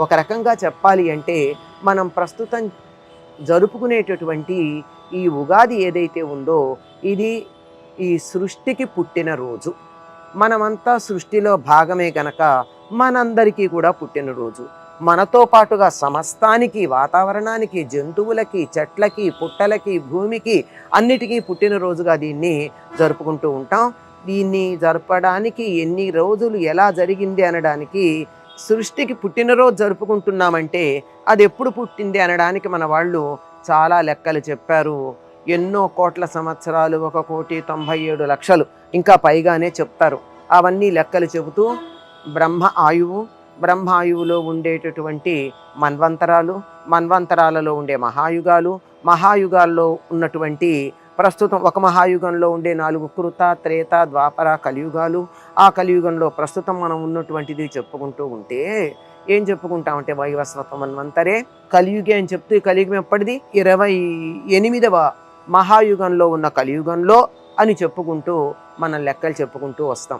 ఒక రకంగా చెప్పాలి అంటే మనం ప్రస్తుతం జరుపుకునేటటువంటి ఈ ఉగాది ఏదైతే ఉందో ఇది ఈ సృష్టికి పుట్టిన రోజు. మనమంతా సృష్టిలో భాగమే గనక మనందరికీ కూడా పుట్టినరోజు మనతో పాటుగా సమస్తానికి వాతావరణానికి జంతువులకి చెట్లకి పుట్టలకి భూమికి అన్నిటికీ పుట్టినరోజుగా దీన్ని జరుపుకుంటూ ఉంటాం. దీన్ని జరపడానికి ఎన్ని రోజులు ఎలా జరిగింది అనడానికి సృష్టికి పుట్టినరోజు జరుపుకుంటున్నామంటే అది ఎప్పుడు పుట్టింది అనడానికి మన వాళ్ళు చాలా లెక్కలు చెప్పారు. ఎన్నో కోట్ల సంవత్సరాలు ఒక కోటి తొంభై ఏడు లక్షలు ఇంకా పైగానే చెప్తారు. అవన్నీ లెక్కలు చెబుతూ బ్రహ్మ ఆయువు బ్రహ్మాయువులో ఉండేటటువంటి మన్వంతరాలు మన్వంతరాలలో ఉండే మహాయుగాలు మహాయుగాల్లో ఉన్నటువంటి ప్రస్తుతం ఒక మహాయుగంలో ఉండే నాలుగు కృత త్రేత ద్వాపర కలియుగాలు ఆ కలియుగంలో ప్రస్తుతం మనం ఉన్నటువంటిది చెప్పుకుంటూ ఉంటే ఏం చెప్పుకుంటామంటే వైవస్వత మన్వంతరే కలియుగే అని చెప్తూ ఈ కలియుగం ఎప్పటిది? ఇరవై ఎనిమిదవ మహాయుగంలో ఉన్న కలియుగంలో అని చెప్పుకుంటూ మనం లెక్కలు చెప్పుకుంటూ వస్తాం.